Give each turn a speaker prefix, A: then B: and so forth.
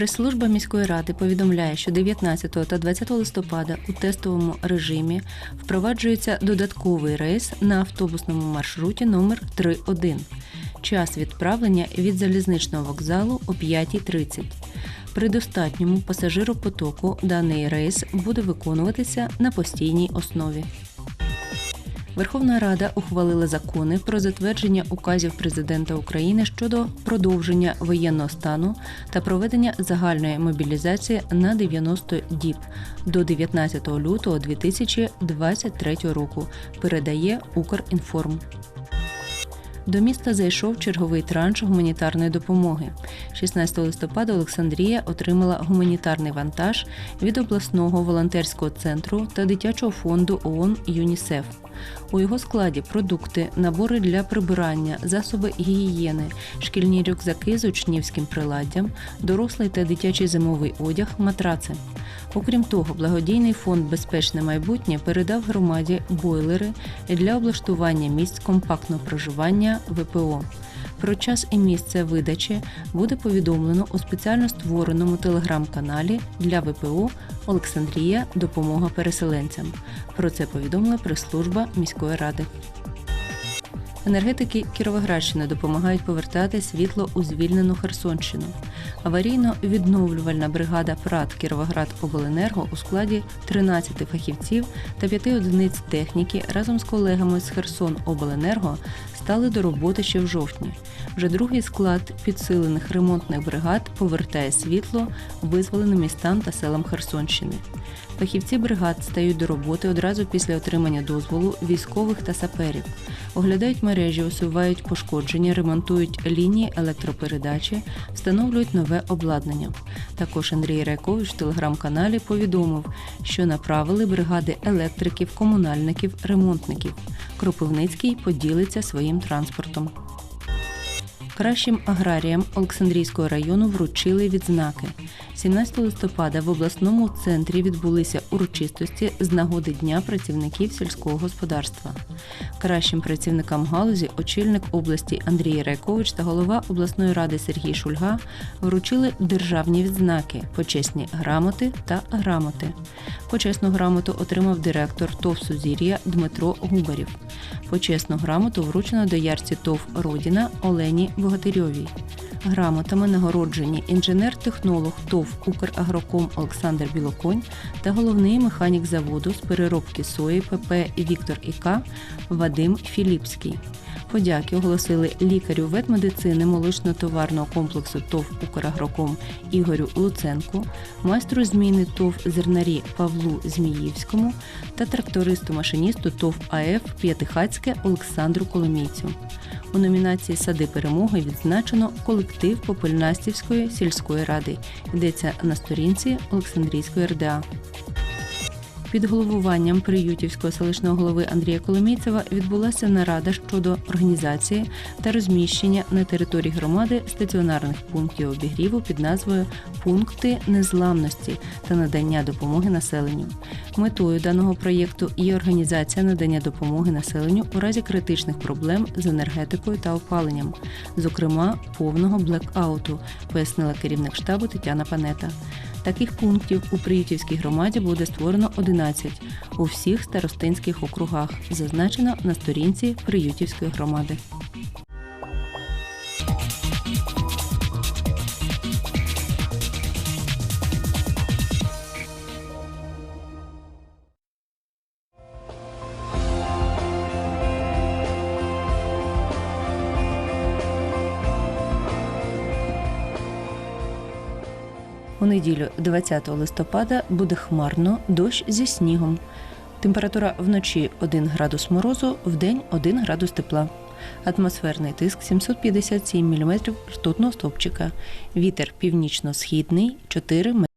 A: Прес-служба міської ради повідомляє, що 19 та 20 листопада у тестовому режимі впроваджується додатковий рейс на автобусному маршруті номер 31. Час відправлення від залізничного вокзалу о 5.30. При достатньому пасажиропотоку даний рейс буде виконуватися на постійній основі. Верховна Рада ухвалила закони про затвердження указів президента України щодо продовження воєнного стану та проведення загальної мобілізації на 90 діб до 19 лютого 2023 року. Передає Укрінформ. До міста зайшов черговий транш гуманітарної допомоги. 16 листопада Олександрія отримала гуманітарний вантаж від обласного волонтерського центру та дитячого фонду ООН ЮНІСЕФ. У його складі продукти, набори для прибирання, засоби гігієни, шкільні рюкзаки з учнівським приладдям, дорослий та дитячий зимовий одяг, матраци. Окрім того, благодійний фонд Безпечне майбутнє передав громаді бойлери для облаштування місць компактного проживання ВПО. Про час і місце видачі буде повідомлено у спеціально створеному телеграм-каналі для ВПО Олександрія Допомога переселенцям. Про це повідомила прес-служба міської ради. Енергетики Кіровоградщини допомагають повертати світло у звільнену Херсонщину. Аварійно-відновлювальна бригада ПРАТ Кіровоград Обленерго у складі 13 фахівців та 5 одиниць техніки разом з колегами з Херсон Обленерго стали до роботи ще в жовтні. Вже другий склад підсилених ремонтних бригад повертає світло визволеним містам та селам Херсонщини. Фахівці бригад стають до роботи одразу після отримання дозволу військових та саперів. Оглядають мережі, усувають пошкодження, ремонтують лінії електропередачі, встановлюють нове обладнання. Також Андрій Райкович в телеграм-каналі повідомив, що направили бригади електриків, комунальників, ремонтників. Кропивницький поділиться своїм транспортом. Кращим аграріям Олександрійського району вручили відзнаки. 17 листопада в обласному центрі відбулися урочистості з нагоди Дня працівників сільського господарства. Кращим працівникам галузі очільник області Андрій Райкович та голова обласної ради Сергій Шульга вручили державні відзнаки, почесні грамоти та грамоти. Почесну грамоту отримав директор ТОВ Сузір'я Дмитро Губарів. Почесну грамоту вручено доярці ТОВ Родіна Олені Богатирьовій. Грамотами нагороджені інженер-технолог ТОВ Украгроком Олександр Білоконь та головний механік заводу з переробки сої ПП Віктор Іка Вадим Філіпський. Подяки оголосили лікарю ветмедицини молочно-товарного комплексу ТОВ «Украгроком» Ігорю Луценку, майстру зміни ТОВ зернарі Павлу Зміївському та трактористу-машиністу ТОВ АФ П'ятихацьке Олександру Коломійцю. У номінації Сади перемоги відзначено колектив Попельнастівської сільської ради. Йдеться на сторінці Олександрійської РДА. Під головуванням приютівського селищного голови Андрія Коломійцева відбулася нарада щодо організації та розміщення на території громади стаціонарних пунктів обігріву під назвою Пункти незламності та надання допомоги населенню. Метою даного проєкту є організація надання допомоги населенню у разі критичних проблем з енергетикою та опаленням, зокрема повного блекауту, пояснила керівник штабу Тетяна Панета. Таких пунктів у Приютівській громаді буде створено 11 у всіх старостинських округах, зазначено на сторінці Приютівської громади. У неділю 20 листопада буде хмарно, дощ зі снігом. Температура вночі 1 градус морозу, вдень 1 градус тепла. Атмосферний тиск 757 мм ртутного стовпчика. Вітер північно-східний 4 метри.